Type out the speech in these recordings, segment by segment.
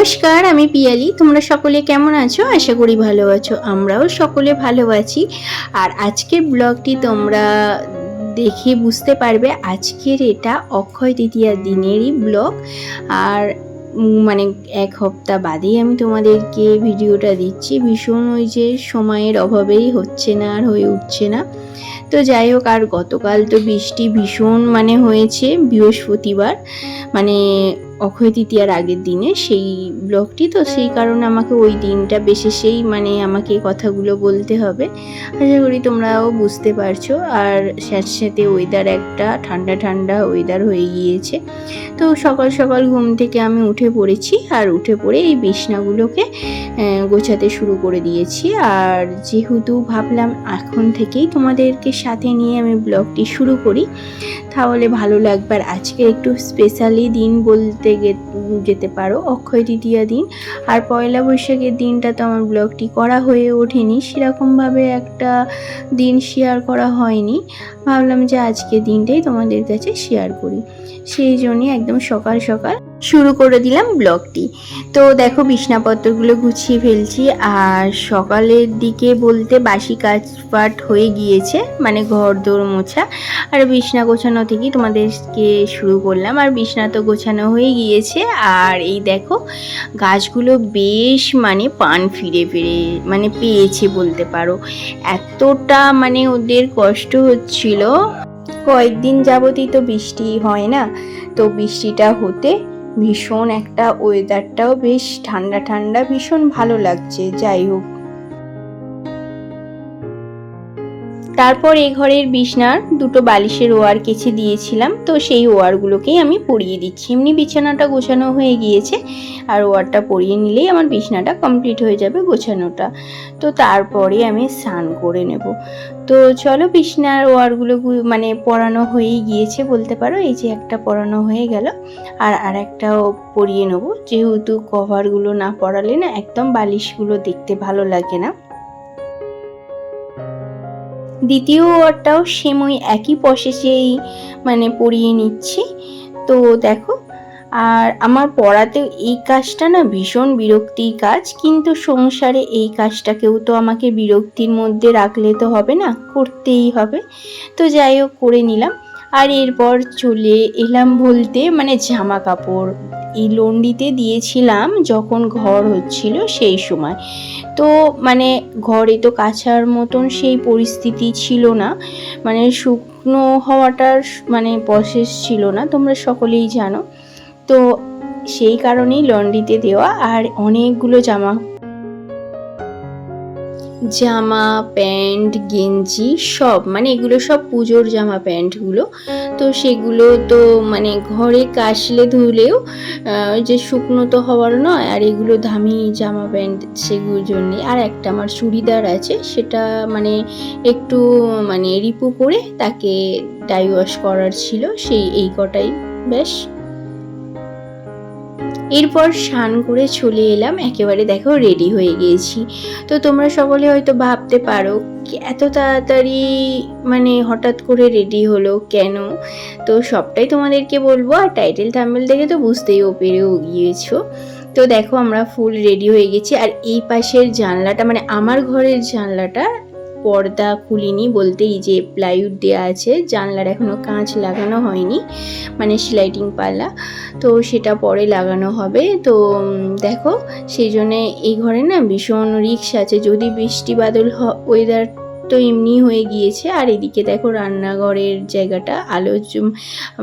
নমস্কার, আমি পিয়ালি। তোমরা সকলে কেমন আছো? আশা করি ভালো আছো। আমরাও সকলে ভালো আছি। আর আজকের ব্লগটি তোমরা দেখে বুঝতে পারবে আজকের এটা অক্ষয় তৃতীয়ার দিনেরই ব্লগ। আর মানে এক সপ্তাহ বাদেই আমি তোমাদেরকে ভিডিওটা দিচ্ছি। ভীষণ ওই যে সময়ের অভাবেই হচ্ছে না আর হয়ে উঠছে না। তো যাই হোক, আর গতকাল তো বৃষ্টি ভীষণ মানে হয়েছে বৃহস্পতিবার। মানে অক্ষয় তৃতীয়ার আগের দিনে সেই ব্লগটি, তো সেই কারণে আমাকে ওই দিনটা বিশেষেই মানে আমাকে এই কথাগুলো বলতে হবে। আশা করি তোমরাও বুঝতে পারছ। আর সাথে ওয়েদার একটা ঠান্ডা ঠান্ডা ওয়েদার হয়ে গিয়েছে। তো সকাল সকাল ঘুম থেকে আমি উঠে পড়েছি আর উঠে পড়ে এই বিছনাগুলোকে গোছাতে শুরু করে দিয়েছি। আর যেহেতু ভাবলাম এখন থেকেই তোমাদেরকে সাথে নিয়ে আমি ব্লগটি শুরু করি তাহলে ভালো লাগবে। আর আজকে একটু স্পেশালি দিন বলতে যেতে পারো, অক্ষয় তৃতীয়া দিন। আর পয়লা বৈশাখের দিনটা তো আমার ব্লগটি করা হয়ে ওঠেনি, সেরকমভাবে একটা দিন শেয়ার করা হয়নি। ভাবলাম যে আজকে দিনটাই তোমাদের কাছে শেয়ার করি। সেই জন্যই একদম সকাল সকাল শুরু করে দিলাম ব্লগটি। তো দেখো বিছনাপত্রগুলো গুছিয়ে ফেলছি আর সকালের দিকে বলতে বাসি কাজ পাট হয়ে গিয়েছে মানে ঘর দোর মোছা। আর বিছনা গোছানো থেকেই তোমাদেরকে শুরু করলাম। আর বিছনা তো গোছানো হয়ে গিয়েছে আর এই দেখো গাছগুলো বেশ মানে পান ফিরে ফিরে মানে পেয়েছে বলতে পারো। এতটা মানে ওদের কষ্ট হচ্ছিল। কয়েকদিন যাবতই তো বৃষ্টি হয় না। তো বৃষ্টিটা হতে ভীষণ একটা ওয়েদারটাও বেশ ঠান্ডা ঠান্ডা ভীষণ ভালো লাগছে যাই হোক। তারপর এই ঘরের বিছনার দুটো বালিশের ওয়ার কেচে দিয়েছিলাম। তো সেই ওয়ারগুলোকেই আমি পরিয়ে দিচ্ছি। এমনি বিছানাটা গোছানো হয়ে গিয়েছে। আর ওয়ারটা পরিয়ে নিলেই আমার বিছনাটা কমপ্লিট হয়ে যাবে গোছানোটা। তো তারপরে আমি স্নান করে নেব। তো চলো বিছনার ওয়ারগুলো মানে পরানো হয়েই গিয়েছে বলতে পারো। এই যে একটা পরানো হয়ে গেল। আর আর একটাও পরিয়ে নেব। যেহেতু কভারগুলো না পরালে না একদম বালিশগুলো দেখতে ভালো লাগে না। দ্বিতীয় ওয়ারটাও সেম ওই একই প্রসেসেই মানে পরিয়ে নিচ্ছি। তো দেখো, আর আমার পড়াতে এই কাজটা না ভীষণ বিরক্তির কাজ, কিন্তু সংসারে এই কাজটাকেও তো আমাকে বিরক্তির মধ্যে রাখলে তো হবে না, করতেই হবে। তো যাই হোক, করে নিলাম। আর এরপর চলে এলাম বলতে মানে জামা কাপড়। এই লন্ডিতে দিয়েছিলাম যখন ঘর হচ্ছিল সেই সময়। তো মানে ঘরে তো কাছার মতন সেই পরিস্থিতি ছিল না। মানে শুকনো হওয়াটার মানে প্রসেস ছিল না, তোমরা সকলেই জানো। তো সেই কারণেই লন্ড্রিতে দেওয়া আর অনেকগুলো জামা জামা, প্যান্ট, গেঞ্জি সব মানে এগুলো সব পুজোর জামা প্যান্টগুলো। তো সেগুলো তো মানে ঘরে কাশলে ধুলেও যে শুকনো তো হওয়ার নয়, আর এগুলো দামি জামা প্যান্ট সেগুলোর জন্যে আর একটা আমার চুড়িদার আছে, সেটা মানে একটু মানে রিপু করে তাকে ডাই ওয়াশ করার ছিল, সেই এই কটাই বেশ এরপর স্নান করে চলে এলাম। একেবারে দেখো রেডি হয়ে গিয়েছি তো তোমরা সকলে হয়তো ভাবতে পারো এত তাড়াতাড়ি মানে হঠাৎ করে রেডি হলো কেন? তো সবটাই তোমাদেরকে বলব, আর টাইটেল থাম্বেল দেখে তো বুঝতেই ও পেরেও গিয়েছো। তো দেখো আমরা ফুল রেডি হয়ে গেছি, আর এই পাশের জানলাটা মানে আমার ঘরের জানলাটা পর্দা খুলিনি বলতে এই যে প্লাইউড দেওয়া আছে, জানলার এখনও কাঁচ লাগানো হয়নি মানে স্লাইডিং পাল্লা, তো সেটা পরে লাগানো হবে। তো দেখো, সেই জন্যে এই ঘরে না ভীষণ রিক্স আছে। যদি বৃষ্টি বাদল ওয়েদার তো এমনি হয়ে গিয়েছে। আর এদিকে দেখো রান্নাঘরের জায়গাটা, আলো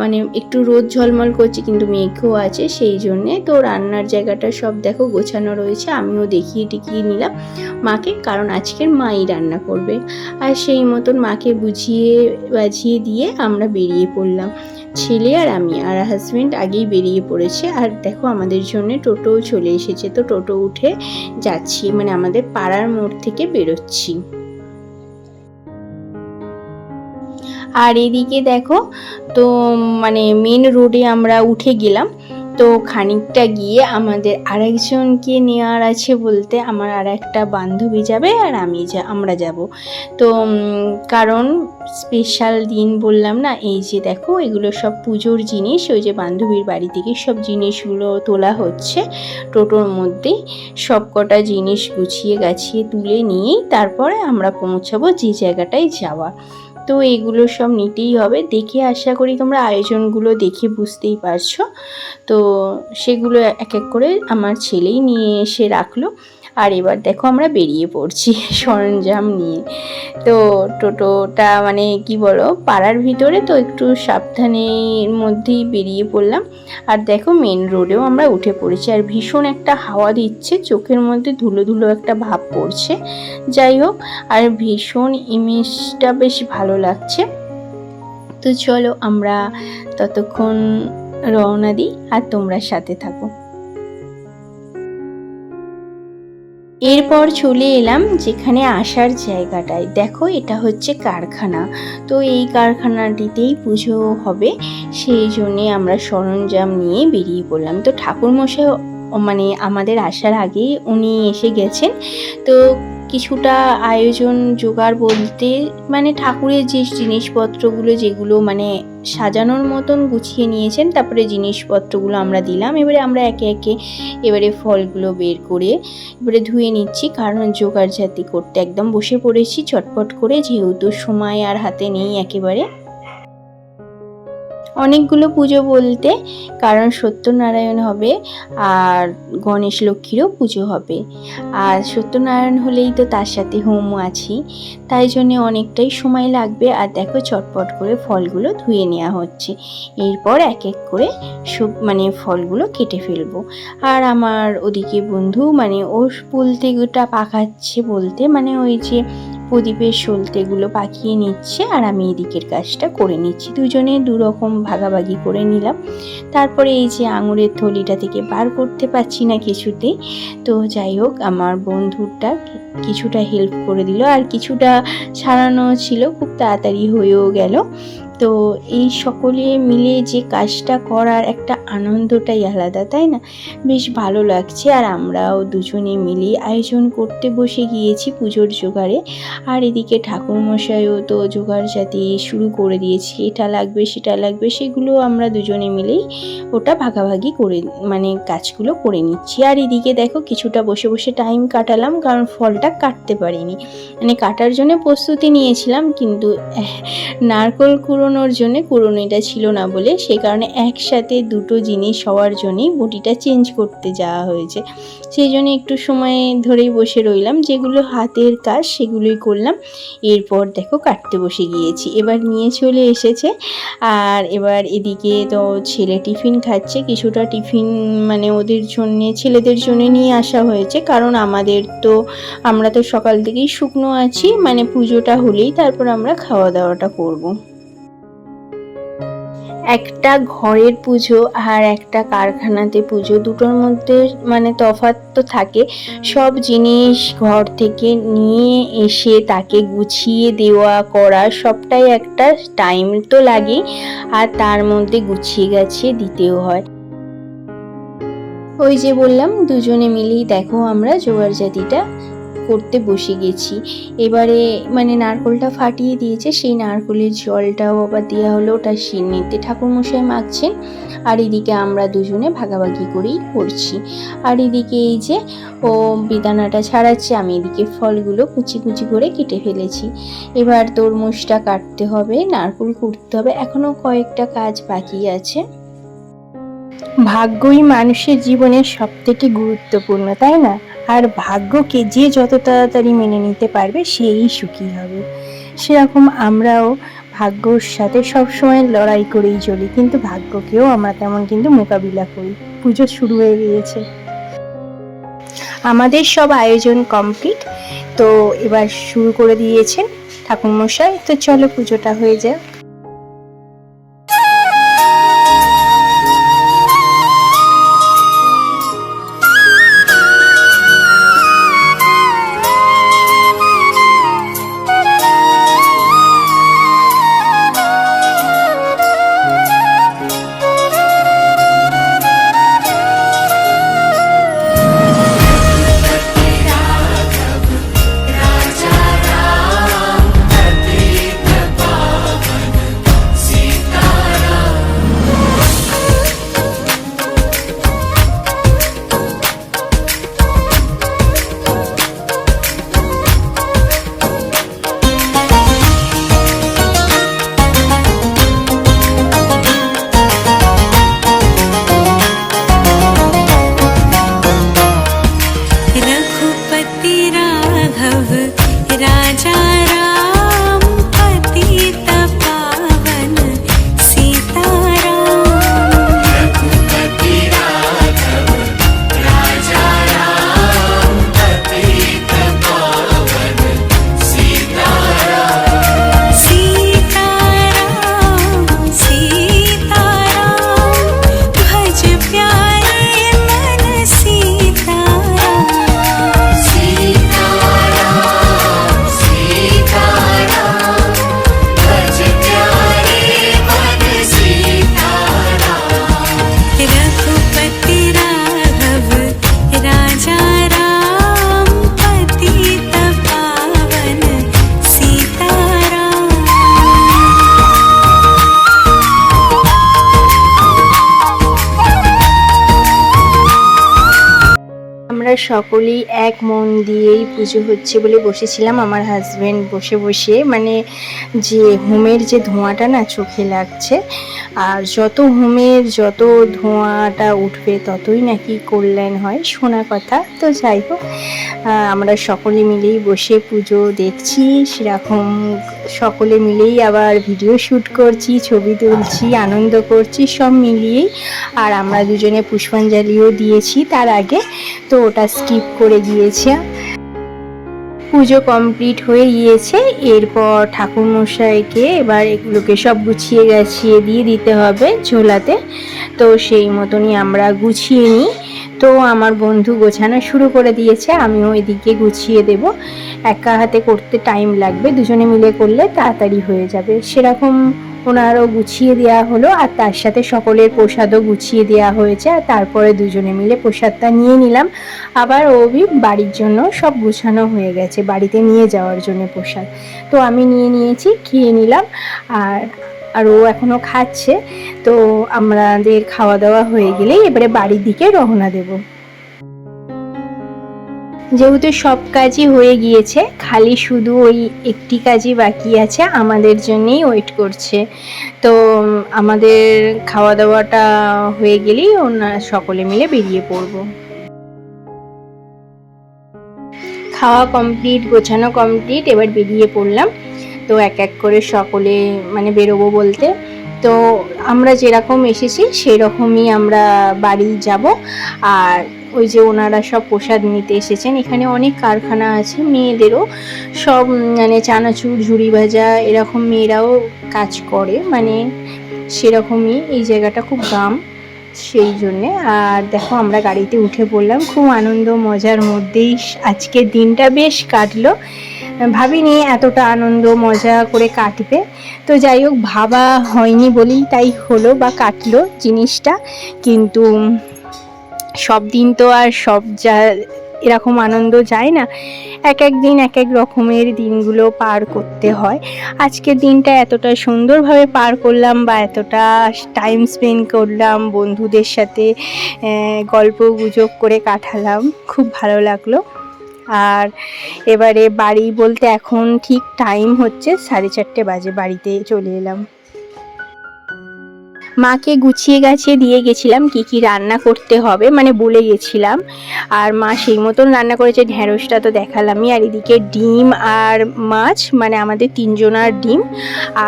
মানে একটু রোদ ঝলমল করছে কিন্তু মেঘও আছে সেই জন্যে। তো রান্নার জায়গাটা সব দেখো গোছানো রয়েছে, আমিও দেখিয়ে টিকিয়ে নিলাম মাকে, কারণ আজকের মাই রান্না করবে। আর সেই মতন মাকে বুঝিয়ে বাজিয়ে দিয়ে আমরা বেরিয়ে পড়লাম। ছেলে আর আমি, আর হাজব্যান্ড আগেই বেরিয়ে পড়েছে। আর দেখো আমাদের জন্য টোটোও চলে এসেছে। তো টোটো উঠে যাচ্ছি মানে আমাদের পাড়ার মোড় থেকে বেরোচ্ছি। আর এদিকে দেখো, তো মানে মেন রোডে আমরা উঠে গেলাম। তো খানিকটা গিয়ে আমাদের আরেকজনকে নেওয়ার আছে বলতে আমার আর একটা বান্ধবী যাবে আর আমি যা, আমরা যাব। তো কারণ স্পেশাল দিন বললাম না, এই যে দেখো, এগুলো সব পুজোর জিনিস, ওই যে বান্ধবীর বাড়ি থেকে সব জিনিসগুলো তোলা হচ্ছে টোটোর মধ্যে। সব কটা জিনিস গুছিয়ে গাছিয়ে তুলে নিয়েই তারপরে আমরা পৌঁছাবো যে জায়গাটায় যাওয়া তো এগুলো সব নিতেই হবে। দেখে আশা করি তোমরা আয়োজনগুলো দেখে বুঝতেই পারছ। তো সেগুলো এক এক করে আমার ছেলেই নিয়ে এসে রাখল। আর এবার দেখো আমরা বেরিয়ে পড়ছি সরঞ্জাম নিয়ে। তো টোটোটা মানে কি বলো, পাড়ার ভিতরে তো একটু সাবধানের মধ্যেই বেরিয়ে পড়লাম। আর দেখো মেন রোডেও আমরা উঠে পড়েছি আর ভীষণ একটা হাওয়া দিচ্ছে, চোখের মধ্যে ধুলো ধুলো একটা ভাব পড়ছে। যাই হোক, আর ভীষণ ইমেজটা বেশ ভালো লাগছে। তো চলো আমরা ততক্ষণ রওনা দিই আর তোমরা সাথে থাকো। এরপর চলে এলাম যেখানে আসার জায়গাটায়। দেখো, এটা হচ্ছে কারখানা। তো এই কারখানাটিতেই পুজো হবে, সেই জন্যে আমরা সরঞ্জাম নিয়ে বেরিয়ে পড়লাম। তো ঠাকুরমশাই মানে আমাদের আসার আগেই উনি এসে গেছেন। তো কিছুটা আয়োজন, জোগাড় বলতে মানে ঠাকুরের যে জিনিসপত্রগুলো, যেগুলো মানে সাজানোর মতন গুছিয়ে নিয়েছেন। তারপরে জিনিসপত্রগুলো আমরা দিলাম। এবারে আমরা একে একে এবারে ফলগুলো বের করে এবারে ধুয়ে নিচ্ছি। কারণ জোগাড় জাতি করতে একদম বসে পড়েছি চটপট করে। যেহেতু সময় আর হাতে নেই একেবারে। অনেকগুলো পুজো বলতে কারণ সত্যনারায়ণ হবে আর গণেশ লক্ষ্মীরও পুজো হবে। আর সত্যনারায়ণ হলেই তো তার সাথে হোমও আছি, তাই জন্যে অনেকটাই সময় লাগবে আর দেখো চটপট করে ফলগুলো ধুয়ে নেওয়া হচ্ছে। এরপর এক এক করে সব মানে ফলগুলো কেটে ফেলব। আর আমার ওদিকে বন্ধু মানে ওর পুলতেগুটা পাকাচ্ছে বলতে মানে ওই যে প্রদীপের সলতেগুলো পাকিয়ে নিচ্ছে আর আমি এদিকের কাজটা করে নিচ্ছি। দুজনে দুরকম ভাগাভাগি করে নিলাম। তারপরে এই যে আঙুরের থলিটা থেকে বার করতে পারছি না কিছুতেই, তো যাই হোক আমার বন্ধুটা কিছুটা হেল্প করে দিল। আর কিছুটা ছাড়ানো ছিল, খুব তাড়াতাড়ি হয়েও গেল। তো এই সকলে মিলে যে কাজটা করার একটা আনন্দটাই আলাদা, তাই না? বেশ ভালো লাগছে। আর আমরাও দুজনে মিলে আয়োজন করতে বসে গিয়েছি পুজোর জোগাড়ে। আর এদিকে ঠাকুরমশাইও তো জোগাড় জাতি শুরু করে দিয়েছি, এটা লাগবে, সেটা লাগবে, সেগুলো আমরা দুজনে মিলেই ওটা ভাগাভাগি করে মানে কাজগুলো করে নিচ্ছি। আর এদিকে দেখো কিছুটা বসে বসে টাইম কাটালাম, কারণ ফলটা কাটতে পারিনি। মানে কাটার জন্য প্রস্তুতি নিয়েছিলাম, কিন্তু নারকল কুড়োনোর জন্য কুড়োনিটা ছিল না বলে সেই কারণে একসাথে দুটো জিনিস হওয়ার জন্যই বটিটা চেঞ্জ করতে যাওয়া হয়েছে। সেই জন্য একটু সময় ধরেই বসে রইলাম। যেগুলো হাতের কাজ সেগুলোই করলাম। এরপর দেখো কাটতে বসে গিয়েছি। এবার নিয়ে চলে এসেছে। আর এবার এদিকে তো ছেলে টিফিন খাচ্ছে। কিছুটা টিফিন মানে ওদের জন্যে, ছেলেদের জন্য নিয়ে আসা হয়েছে। কারণ আমাদের তো, আমরা তো সকাল থেকেই শুকনো আছি। মানে পুজোটা হলেই তারপর আমরা খাওয়া দাওয়াটা করব। একটা ঘরের পুজো আর একটা কারখানাতে পুজো। দুটোর মধ্যে মানে তফাৎ তো থাকে। সব জিনিস ঘর থেকে নিয়ে এসে তাকে গুছিয়ে দেওয়া করা সবটাই একটা টাইম তো লাগে আর তার মধ্যে গুছিয়ে গাছিয়ে দিতেও হয়। ওই যে বললাম, দুজনে মিলেই দেখো আমরা জোয়ার জাতিটা করতে বসে গেছি। এবারে মানে নারকোলটা ফাটিয়ে দিয়েছে, সেই নারকোলের জলটাও আবার দেওয়া হলো ওটা সিন্নিতে। ঠাকুরমশাই মাখছেন, আর এদিকে আমরা দুজনে ভাগাভাগি করেই করছি। আর এদিকে এই যে, ও বেদানাটা ছাড়াচ্ছে, আমি এদিকে ফলগুলো কুচি কুচি করে কেটে ফেলেছি। এবার তরমুজটা কাটতে হবে, নারকোল কুটতে হবে এখনও কয়েকটা কাজ বাকি আছে। ভাগ্যই মানুষের জীবনের সব থেকে গুরুত্বপূর্ণ, তাই না? আর ভাগ্যকে যে যত তাড়াতাড়ি মেনে নিতে পারবে, সেই সুখী হবে। সেরকম আমরাও ভাগ্যর সাথে সবসময় লড়াই করেই চলি, কিন্তু ভাগ্যকেও আমরা তেমন কিন্তু মোকাবিলা করি। পুজো শুরু হয়ে গিয়েছে। আমাদের সব আয়োজন কমপ্লিট। তো এবার শুরু করে দিয়েছেন ঠাকুরমশাই। তো চলো পুজোটা হয়ে যায় সকলেই এক মন দিয়েই পুজো হচ্ছে বলে বসেছিলাম আমার হাজব্যান্ড বসে বসে। মানে যে হোমের যে ধোঁয়াটা না চোখে লাগছে, আর যত হোমের যত ধোঁয়াটা উঠবে ততই নাকি কল্যাণ হয় শোনা কথা। তো যাই হোক আমরা সকলে মিলেই বসে পুজো দেখছি, সেরকম সকলে মিলেই আবার ভিডিও শ্যুট করছি, ছবি তুলছি, আনন্দ করছি, সব মিলিয়েই। আর আমরা দুজনে পুষ্পাঞ্জলিও দিয়েছি তার আগে। তো ওটা স্কিপ করে গিয়েছে। পুজো কমপ্লিট হয়ে গিয়েছে, এরপর ঠাকুরমশাইকে এবার এগুলোকে সব গুছিয়ে গাছিয়ে দিয়ে দিতে হবে ঝোলাতে তো সেই মতনই আমরা গুছিয়ে নিই। তো আমার বন্ধু গোছানো শুরু করে দিয়েছে, আমিও এদিকে গুছিয়ে দেব। একা হাতে করতে টাইম লাগবে, দুজনে মিলে করলে তাড়াতাড়ি হয়ে যাবে। সেরকম ওনারও গুছিয়ে দেওয়া হলো আর তার সাথে সকলের প্রসাদও গুছিয়ে দেওয়া হয়েছে আর তারপরে দুজনে মিলে প্রসাদটা নিয়ে নিলাম। আবার ওবি বাড়ির জন্য সব গুছানো হয়ে গেছে, বাড়িতে নিয়ে যাওয়ার জন্য প্রসাদ। তো আমি নিয়ে নিয়েছি, খেয়ে নিলাম আর আর ও এখনও খাচ্ছে। তো আমাদের খাওয়া দাওয়া হয়ে গেলেই এবারে বাড়ির দিকে রওনা দেব। যেহেতু সব কাজই হয়ে গিয়েছে, খালি শুধু ওই একটি কাজই বাকি আছে, আমাদের জন্যেই ওয়েট করছে। তো আমাদের খাওয়া দাওয়াটা হয়ে গেলেই ওনারা সকলে মিলে বেরিয়ে পড়ব। খাওয়া কমপ্লিট গোছানো কমপ্লিট এবার বেরিয়ে পড়লাম। তো এক এক করে সকলে মানে বেরোবো বলতে। তো, আমরা যেরকম এসেছি, সেরকমই আমরা বাড়ি যাব। আর ওই যে ওনারা সব প্রসাদ নিতে এসেছেন। এখানে অনেক কারখানা আছে, মেয়েদেরও সব মানে চানাচুর, ঝুড়ি ভাজা, এরকম মেয়েরাও কাজ করে মানে সেরকমই এই জায়গাটা খুব দাম সেই জন্যে। আর দেখো আমরা গাড়িতে উঠে পড়লাম, খুব আনন্দ, মজার মধ্যেই আজকের দিনটা বেশ কাটলো। ভাবিনি এতটা আনন্দ, মজা করে কাটবে। তো যাই হোক, ভাবা হয়নি বলেই তাই হলো বা কাটলো জিনিসটা। কিন্তু সব দিন তো আর সব যা এরকম আনন্দ যায় না। এক এক দিন এক এক রকমের দিনগুলো পার করতে হয়। আজকের দিনটা এতটা সুন্দরভাবে পার করলাম বা এতটা টাইম স্পেন্ড করলাম, বন্ধুদের সাথে গল্প গুজব করে কাটালাম, খুব ভালো লাগল। আর এবারে বাড়ি বলতে এখন ঠিক টাইম হচ্ছে সাড়ে চারটে বাজে বাড়িতে চলে এলাম। মাকে গুছিয়ে গাছিয়ে দিয়ে গেছিলাম কি কি রান্না করতে হবে মানে বলে গেছিলাম। আর মা সেই মতন রান্না করেছে, ঢ্যাঁড়সটা তো দেখালামই। আর এদিকে ডিম আর মাছ মানে আমাদের তিনজনার ডিম।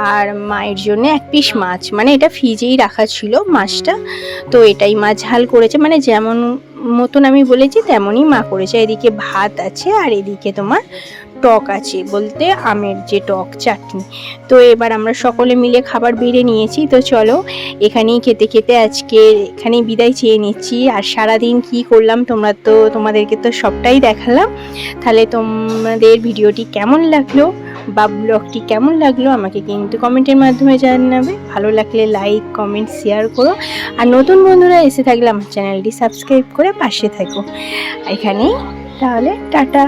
আর মায়ের জন্য এক পিস মাছ মানে এটা ফ্রিজেই রাখা ছিল মাছটা। তো এটাই মা ঝাল করেছে মানে যেমন মতন আমি বলেছি, তেমনই মা করেছে। এদিকে ভাত আছে, আর এদিকে তোমার টক আছে বলতে আমের যে টক চাটনি। তো এবার আমরা সকলে মিলে খাবার বেড়ে নিয়েছি, তো চলো এখানেই খেতে খেতে আজকে এখানেই বিদায় চেয়ে নিচ্ছি। আর সারাদিন কি করলাম তোমরা তো, তোমাদেরকে তো সবটাই দেখালাম। তাহলে তোমাদের ভিডিওটি কেমন লাগল বা ব্লগটি কেমন লাগল আমাকে কিন্তু কমেন্টের মাধ্যমে জানাবে। ভালো লাগলে লাইক, কমেন্ট, শেয়ার করো। আর নতুন বন্ধুরা এসে থাকলে আমার চ্যানেলটি সাবস্ক্রাইব করে পাশে থাকো। এখানেই, তাহলে টাটা।